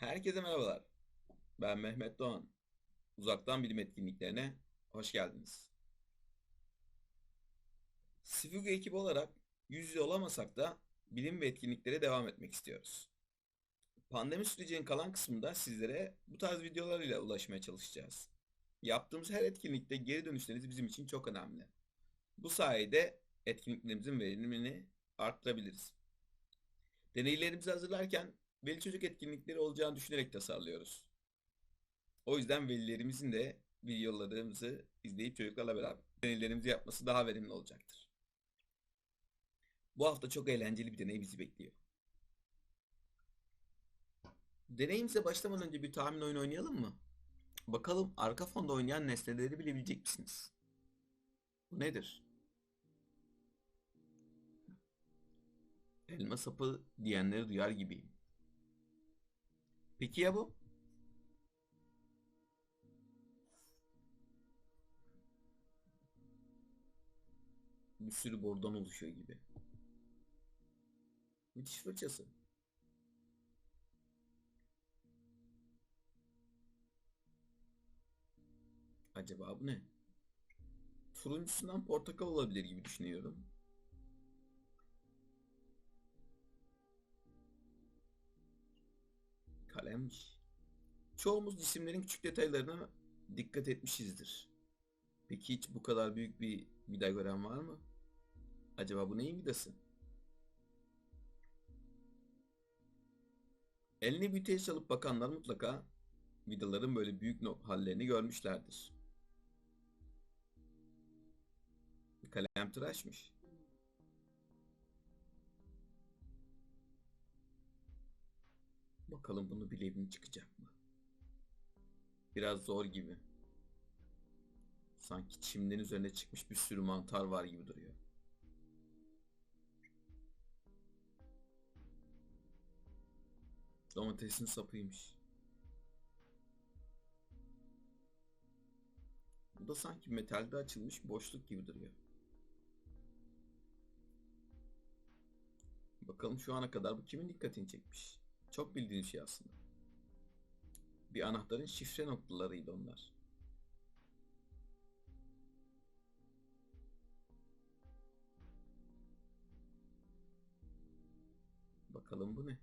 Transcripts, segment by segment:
Herkese merhabalar. Ben Mehmet Doğan. Uzaktan bilim etkinliklerine hoş geldiniz. Sifugu ekibi olarak yüz yüze olamasak da bilim ve etkinliklere devam etmek istiyoruz. Pandemi sürecinin kalan kısmında sizlere bu tarz videolarıyla ulaşmaya çalışacağız. Yaptığımız her etkinlikte geri dönüşleriniz bizim için çok önemli. Bu sayede etkinliklerimizin verimini arttırabiliriz. Deneylerimizi hazırlarken veli çocuk etkinlikleri olacağını düşünerek tasarlıyoruz. O yüzden velilerimizin de videolarımızı izleyip çocuklarla beraber deneylerimizi yapması daha verimli olacaktır. Bu hafta çok eğlenceli bir deney bizi bekliyor. Deneyimize başlamadan önce bir tahmin oyunu oynayalım mı? Bakalım arka fonda oynayan nesneleri bilebilecek misiniz? Bu nedir? Elma sapı diyenleri duyar gibiyim. Peki ya bu? Bir sürü bordan oluşuyor gibi. Müthiş fırçası. Acaba bu ne? Turuncusundan portakal olabilir gibi düşünüyorum. Kalemmiş. Çoğumuz cisimlerin küçük detaylarına dikkat etmişizdir. Peki hiç bu kadar büyük bir vida gören var mı? Acaba bu neyin vidası? Eline büyüteç alıp bakanlar mutlaka vidaların böyle büyük hallerini görmüşlerdir. Kalem tıraşmış. Bakalım bunu bileğim çıkacak mı? Biraz zor gibi. Sanki çimlerin üzerine çıkmış bir sürü mantar var gibi duruyor. Domatesin sapıymış. Bu da sanki metalde açılmış boşluk gibi duruyor. Bakalım şu ana kadar bu kimin dikkatini çekmiş? Çok bildiğin şey aslında. Bir anahtarın şifre noktalarıydı onlar. Bakalım bu ne?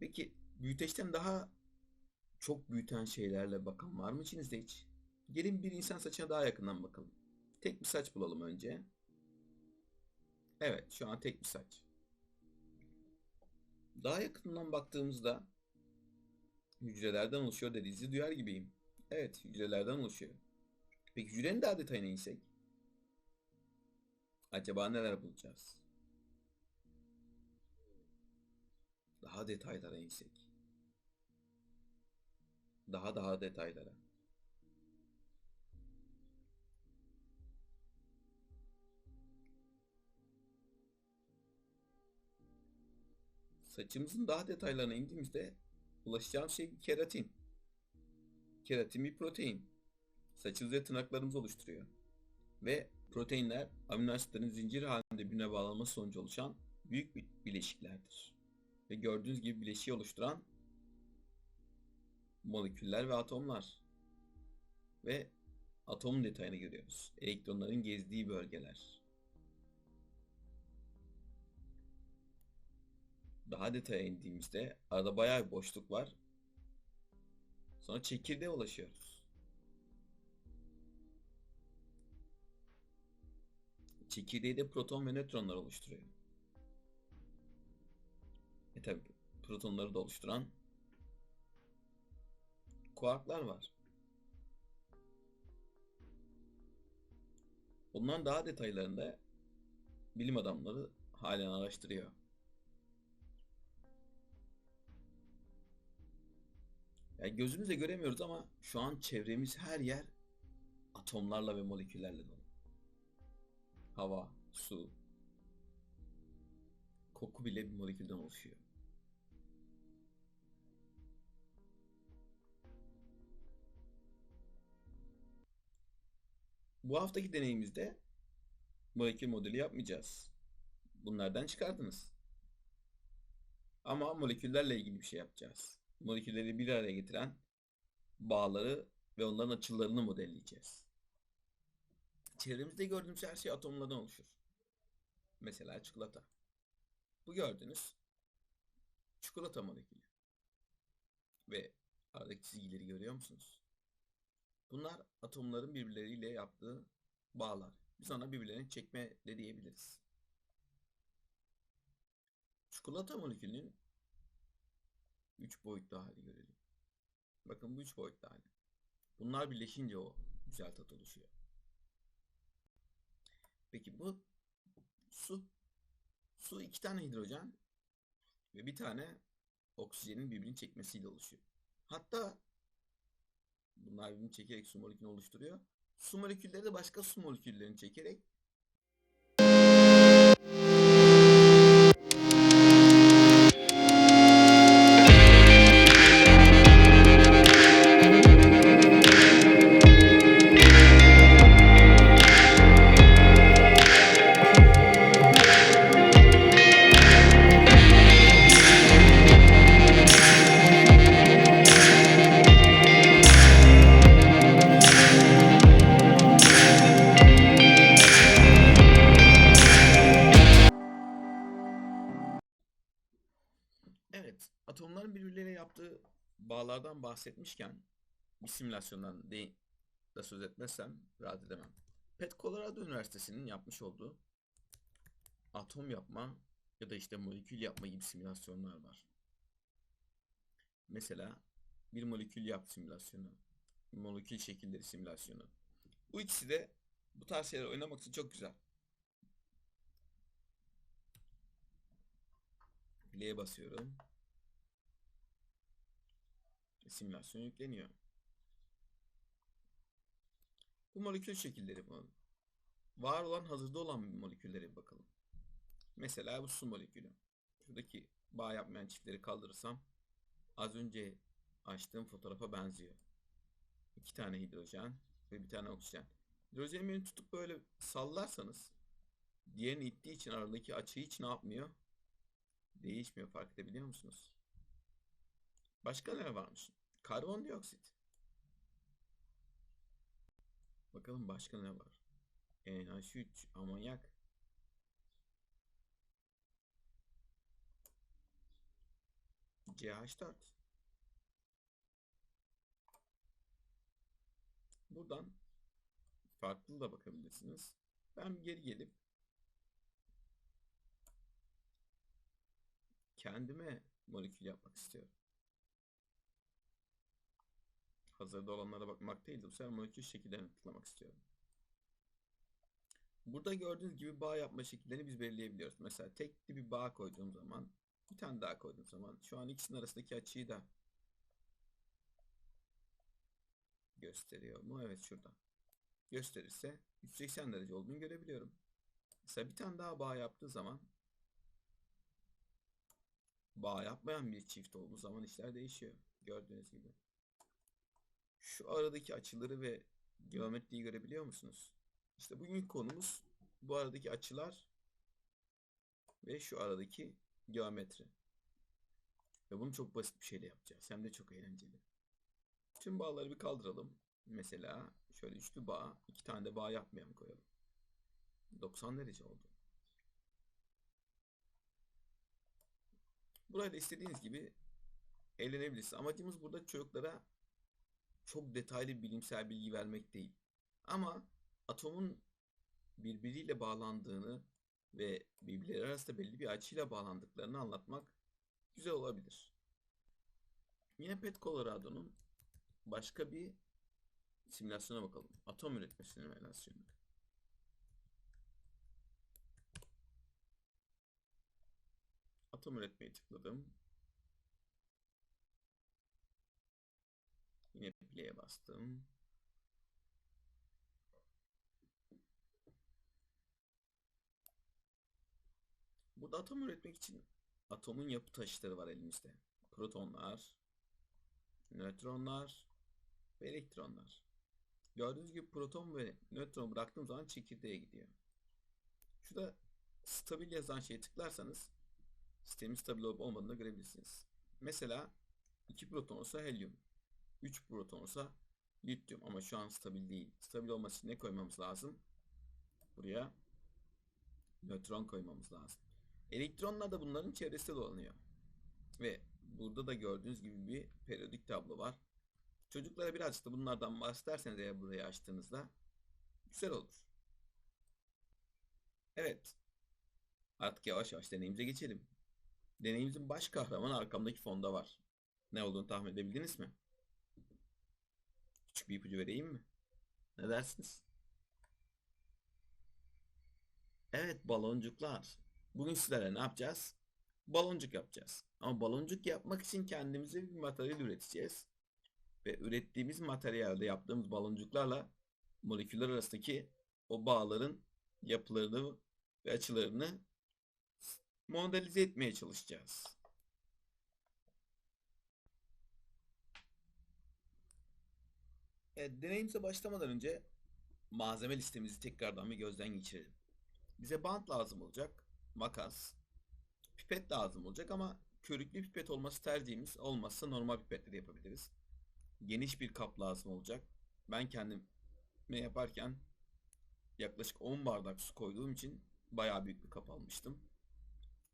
Peki büyüteçten daha çok büyüten şeylerle bakan var mı içinizde hiç? Gelin bir insan saçına daha yakından bakalım. Tek bir saç bulalım önce. Evet, şu an tek bir saç. Daha yakından baktığımızda hücrelerden oluşuyor dediğinizi duyar gibiyim. Evet, hücrelerden oluşuyor. Peki hücrenin daha detayına insek? Acaba neler bulacağız? Daha detaylara insek. Daha daha detaylara. Saçımızın daha detaylarına indiğimizde ulaşacağımız şey keratin. Keratin bir protein. Saçımız ve tırnaklarımızı oluşturuyor. Ve proteinler amino asitlerin zincir halinde birbirine bağlanması sonucu oluşan büyük bir bileşiklerdir. Ve gördüğünüz gibi bileşiği oluşturan moleküller ve atomlar. Ve atom detayına giriyoruz. Elektronların gezdiği bölgeler. Daha detaya indiğimizde arada bayağı bir boşluk var. Sonra çekirdeğe ulaşıyoruz. Çekirdeği de proton ve nötronlar oluşturuyor. E tabi protonları da oluşturan kuarklar var. Bundan daha detaylarında bilim adamları halen araştırıyor. Yani gözümüzle göremiyoruz ama şu an çevremiz her yer atomlarla ve moleküllerle dolu. Hava, su, koku bile bir molekülden oluşuyor. Bu haftaki deneyimizde molekül modeli yapmayacağız. Bunlardan çıkardınız. Ama moleküllerle ilgili bir şey yapacağız. Molekülleri bir araya getiren bağları ve onların açılarını modelleyeceğiz. Çevremizde gördüğümüz her şey atomlardan oluşur. Mesela çikolata. Bu gördüğünüz çikolata molekülü. Ve aradaki çizgileri görüyor musunuz? Bunlar atomların birbirleriyle yaptığı bağlar. Biz ona birbirlerini çekme de diyebiliriz. Çikolata molekülünün 3 boyutlu hali görelim. Bakın bu 3 boyutlu hali. Bunlar birleşince o güzel tat oluşuyor. Peki bu su. Su iki tane hidrojen ve bir tane oksijenin birbirini çekmesiyle oluşuyor. Hatta bunlar birbirini çekerek su molekülünü oluşturuyor. Su molekülleri de başka su moleküllerini çekerek bahsetmişken bir simülasyondan de, da söz etmezsem rahat edemem. Pet Colorado Üniversitesi'nin yapmış olduğu atom yapma ya da işte molekül yapma gibi simülasyonlar var. Mesela bir molekül yap simülasyonu, molekül şekilleri simülasyonu. Bu ikisi de bu tarz şeyler oynamak için çok güzel. Play'e basıyorum. Simülasyon yükleniyor. Bu molekül şekilleri bu. Var olan hazırda olan moleküllere bakalım. Mesela bu su molekülü. Şuradaki bağ yapmayan çiftleri kaldırırsam az önce açtığım fotoğrafa benziyor. İki tane hidrojen ve bir tane oksijen. Hidrojen tutup böyle sallarsanız diğerini ittiği için aradaki açıyı hiç ne yapmıyor? Değişmiyor fark edebiliyor musunuz? Başka ne varmış? Karbondioksit. Bakalım başka ne var? NH3, amonyak. CH4. Buradan farklı da bakabilirsiniz. Ben geri gelip kendime molekül yapmak istiyorum. Hazırda olanlara bakmak değil de bu sefer molekül şekillerini tıklamak istiyorum. Burada gördüğünüz gibi bağ yapma şekillerini biz belirleyebiliyoruz. Mesela tekli bir bağ koyduğum zaman bir tane daha koyduğum zaman şu an ikisinin arasındaki açıyı da gösteriyor mu? Evet şurada. Gösterirse 180 derece olduğunu görebiliyorum. Mesela bir tane daha bağ yaptığı zaman bağ yapmayan bir çift olduğu zaman işler değişiyor. Gördüğünüz gibi. Şu aradaki açıları ve geometriyi görebiliyor musunuz? İşte bugün konumuz bu aradaki açılar ve şu aradaki geometri. Ve bunu çok basit bir şeyle yapacağız. Hem de çok eğlenceli. Tüm bağları bir kaldıralım. Mesela şöyle üçlü bağ, iki tane de bağ yapmayan koyalım. 90 derece oldu. Burayla istediğiniz gibi eğlenebilirsiniz. Amacımız burada çocuklara çok detaylı bilimsel bilgi vermek değil. Ama atomun birbiriyle bağlandığını ve birbirleri arasında belli bir açıyla bağlandıklarını anlatmak güzel olabilir. Yine Pet Colorado'nun başka bir simülasyona bakalım. Atom üretme simülasyonu. Atom üretmeye tıkladım. Yine play'e bastım. Burada atom üretmek için atomun yapı taşları var elimizde. Protonlar, nötronlar ve elektronlar. Gördüğünüz gibi proton ve nötron bıraktığım zaman çekirdeğe gidiyor. Şurada stabil yazan şeye tıklarsanız sistemin stabil olup olmadığını görebilirsiniz. Mesela 2 proton olsa helyum, 3 proton olsa lityum ama şu an stabil değil. Stabil olması için ne koymamız lazım? Buraya nötron koymamız lazım. Elektronlar da bunların çevresinde dolanıyor. Ve burada da gördüğünüz gibi bir periyodik tablo var. Çocuklara birazcık da bunlardan bahsederseniz eğer burayı açtığınızda güzel olur. Evet. Artık yavaş yavaş deneyimize geçelim. Deneyimizin baş kahramanı arkamdaki fonda var. Ne olduğunu tahmin edebildiniz mi? Küçük bir ipucu vereyim mi? Ne dersiniz? Evet baloncuklar. Bugün sizlerle ne yapacağız? Baloncuk yapacağız. Ama baloncuk yapmak için kendimize bir materyal üreteceğiz. Ve ürettiğimiz materyalde yaptığımız baloncuklarla moleküller arasındaki o bağların yapılarını ve açılarını modelize etmeye çalışacağız. Evet, deneyimize başlamadan önce malzeme listemizi tekrardan bir gözden geçirelim. Bize bant lazım olacak, makas, pipet lazım olacak ama körüklü pipet olması tercihimiz olmazsa normal pipetle de yapabiliriz. Geniş bir kap lazım olacak. Ben kendim ne yaparken yaklaşık 10 bardak su koyduğum için bayağı büyük bir kap almıştım.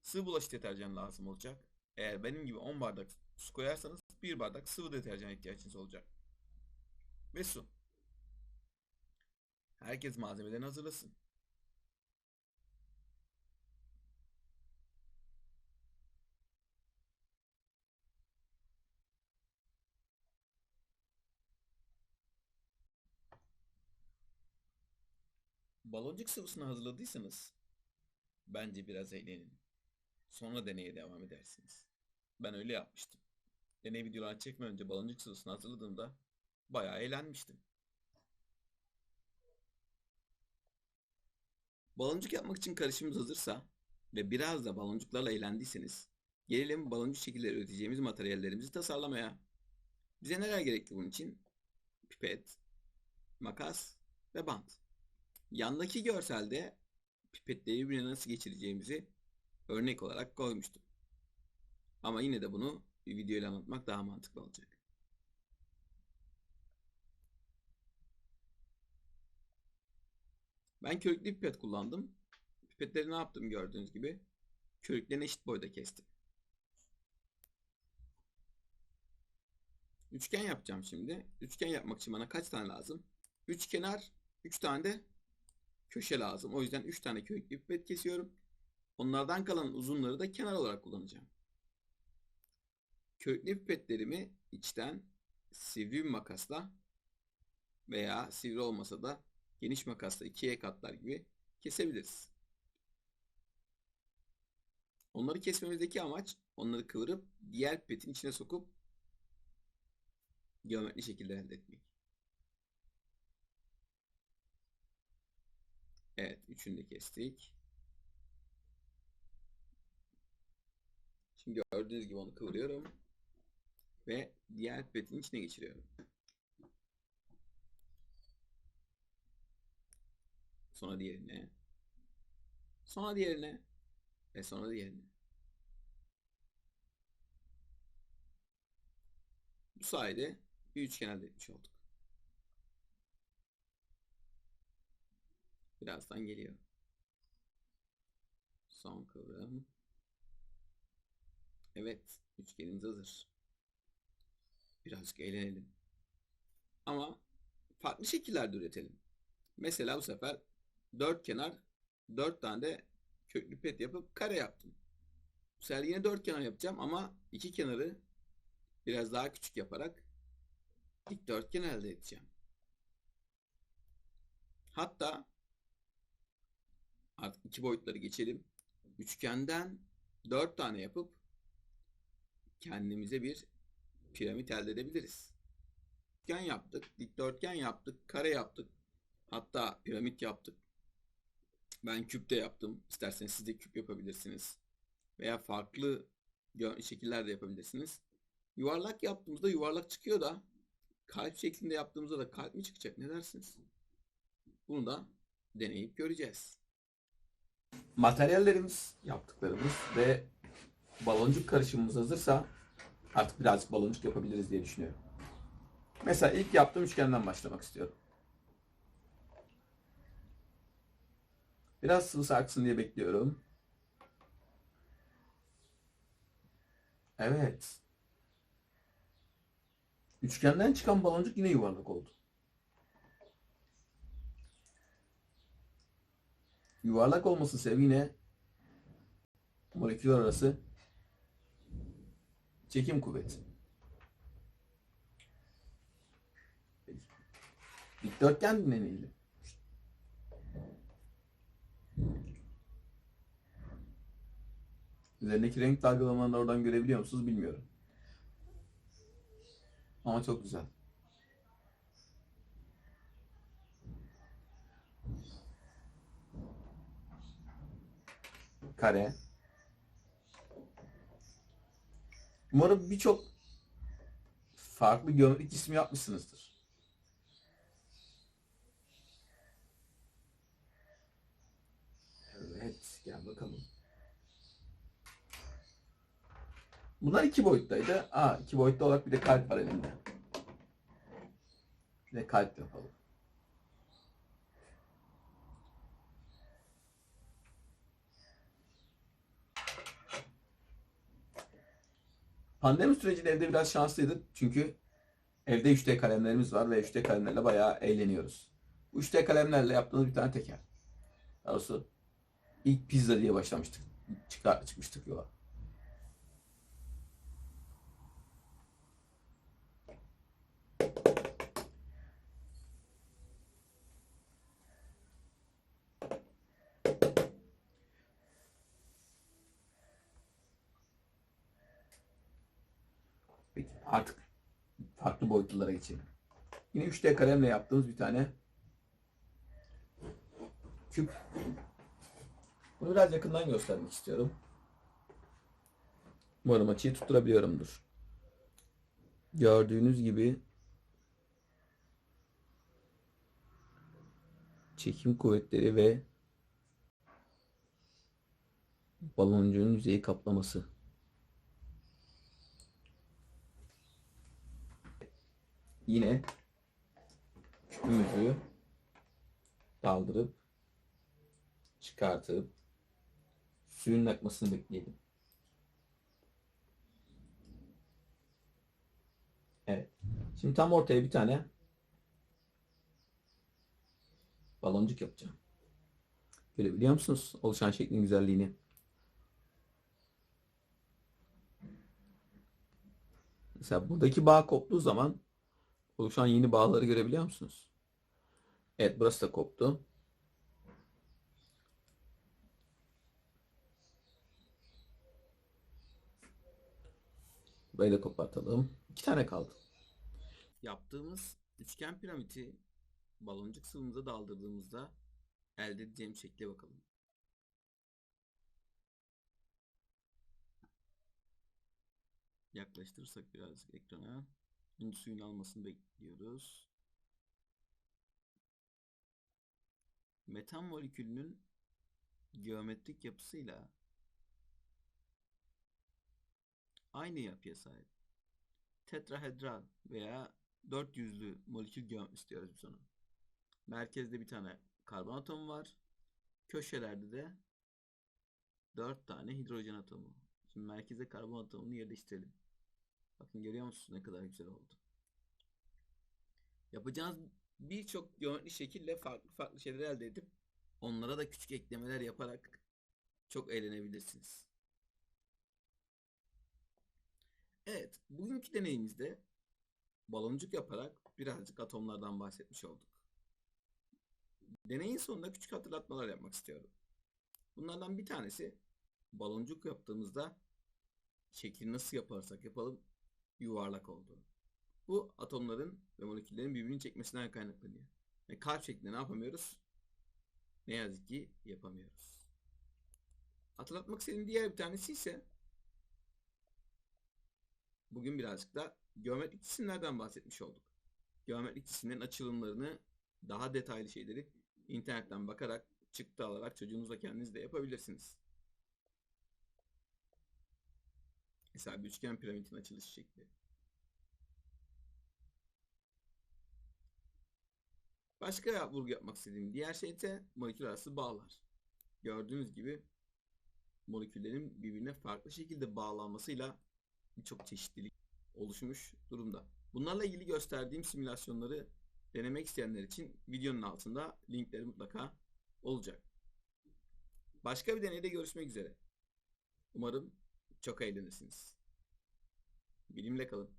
Sıvı bulaşık deterjan lazım olacak. Eğer benim gibi 10 bardak su koyarsanız 1 bardak sıvı deterjan ihtiyacınız olacak. Ve su. Herkes malzemelerini hazırlasın. Baloncuk sıvısını hazırladıysanız bence biraz eğlenin. Sonra deneye devam edersiniz. Ben öyle yapmıştım. Deney videolarını çekmeden önce baloncuk sıvısını hazırladığımda bayağı eğlenmiştim. Baloncuk yapmak için karışımımız hazırsa ve biraz da baloncuklarla eğlendiyseniz gelelim baloncuk şekilleri üreteceğimiz materyallerimizi tasarlamaya. Bize neler gerekli bunun için? Pipet, makas ve bant. Yandaki görselde pipetleri birbirine nasıl geçireceğimizi örnek olarak koymuştum. Ama yine de bunu bir video ile anlatmak daha mantıklı olacak. Ben körüklü pipet kullandım. Pipetleri ne yaptım gördüğünüz gibi. Körüklerini eşit boyda kestim. Üçgen yapacağım şimdi. Üçgen yapmak için bana kaç tane lazım? Üç kenar, üç tane de köşe lazım. O yüzden 3 tane köklü pipet kesiyorum. Onlardan kalan uzunları da kenar olarak kullanacağım. Köklü pipetlerimi içten sivri bir makasla veya sivri olmasa da geniş makasla ikiye katlar gibi kesebiliriz. Onları kesmemizdeki amaç onları kıvırıp diğer pipetin içine sokup geometri şekilde elde etmek. Evet, üçünü de kestik. Şimdi gördüğünüz gibi onu kıvırıyorum. Ve diğer pipetin içine geçiriyorum. Sonra diğerine. Sonra diğerine. Ve sonra diğerine. Bu sayede bir üçgen elde etmiş olduk. Birazdan geliyor. Son kıvrım. Evet, üçgenimiz hazır. Birazcık eğlenelim. Ama farklı şekillerde üretelim. Mesela bu sefer dört kenar, dört tane de köklü pet yapıp kare yaptım. Bu sefer yine dört kenar yapacağım ama iki kenarı biraz daha küçük yaparak dikdörtgen elde edeceğim. Hatta artık iki boyutları geçelim. Üçgenden dört tane yapıp kendimize bir piramit elde edebiliriz. Üçgen yaptık, dikdörtgen yaptık, kare yaptık. Hatta piramit yaptık. Ben küp de yaptım. İsterseniz siz de küp yapabilirsiniz. Veya farklı şekiller de yapabilirsiniz. Yuvarlak yaptığımızda yuvarlak çıkıyor da Kalp şeklinde yaptığımızda da kalp mi çıkacak? Ne dersiniz? Bunu da deneyip göreceğiz. Materyallerimiz, yaptıklarımız ve baloncuk karışımımız hazırsa artık birazcık baloncuk yapabiliriz diye düşünüyorum. Mesela ilk yaptığım üçgenden başlamak istiyorum. Biraz sıvı sarksın diye bekliyorum. Evet. Üçgenden çıkan baloncuk yine yuvarlak oldu. Yuvarlak olması sebebi yine moleküller arası çekim kuvveti. Dikdörtgen deneydi. Üzerindeki renk dalgalamalarını oradan görebiliyor musunuz bilmiyorum. Ama çok güzel. Kare. Umarım birçok farklı geometrik isim yapmışsınızdır. Evet, gel bakalım. Bunlar iki boyuttaydı. Aa, iki boyutlu olarak bir de kalp var elimde. Bir kalp yapalım. Pandemi sürecinde evde biraz şanslıydık. Çünkü evde 3D kalemlerimiz var ve 3D kalemlerle bayağı eğleniyoruz. Bu 3D kalemlerle yaptığımız bir tane teker. Daha doğrusu ilk pizza diye başlamıştık. Çıkar, çıkmıştık yola. Peki artık farklı boyutlulara geçelim. Yine 3D kalemle yaptığımız bir tane küp. Bunu biraz yakından göstermek istiyorum. Umarım açıyı tutturabiliyorumdur. Gördüğünüz gibi çekim kuvvetleri ve baloncuğun yüzeyi kaplaması. Yine küpümüzü daldırıp çıkartıp suyun akmasını bekleyelim. Evet. Şimdi tam ortaya bir tane baloncuk yapacağım. Görebiliyor musunuz oluşan şeklin güzelliğini? Mesela buradaki bağ koptuğu zaman oluşan yeni bağları görebiliyor musunuz? Evet burası da koptu. Böyle kopartalım. İki tane kaldı. Yaptığımız üçgen piramidi baloncuk sıvımıza daldırdığımızda elde edeceğim şekle bakalım. Yaklaştırırsak biraz ekrana. Önce suyun almasını bekliyoruz. Metan molekülünün geometrik yapısıyla aynı yapıya sahip. Tetrahedral veya dört yüzlü molekül geometrisi diyoruz biz ona. Merkezde bir tane karbon atomu var. Köşelerde de dört tane hidrojen atomu. Şimdi merkeze karbon atomunu yerleştirelim. Bakın görüyor musunuz ne kadar güzel oldu. Yapacağınız birçok geometri şekille farklı farklı şeyler elde edip onlara da küçük eklemeler yaparak çok eğlenebilirsiniz. Evet, bugünkü deneyimizde baloncuk yaparak birazcık atomlardan bahsetmiş olduk. Deneyin sonunda küçük hatırlatmalar yapmak istiyorum. Bunlardan bir tanesi baloncuk yaptığımızda şekli nasıl yaparsak yapalım yuvarlak oldu. Bu atomların ve moleküllerin birbirini çekmesinden kaynaklanıyor. Ve kalp şeklinde ne yapamıyoruz? Ne yazık ki yapamıyoruz. Hatırlatmak istediğim diğer bir tanesi ise bugün birazcık da geometrik cisimlerden bahsetmiş olduk. geometrik cisimlerin açılımlarını daha detaylı şeyleri internetten bakarak çıktı alarak çocuğunuzla kendiniz de yapabilirsiniz. Mesela bir üçgen piramidin açılış şekli. Başka vurgu yapmak istediğim diğer şey ise molekül arası bağlar. Gördüğünüz gibi moleküllerin birbirine farklı şekilde bağlanmasıyla birçok çeşitlilik oluşmuş durumda. Bunlarla ilgili gösterdiğim simülasyonları denemek isteyenler için videonun altında linkleri mutlaka olacak. Başka bir deneyde görüşmek üzere. Umarım çok eğlenirsiniz. Bilimle kalın.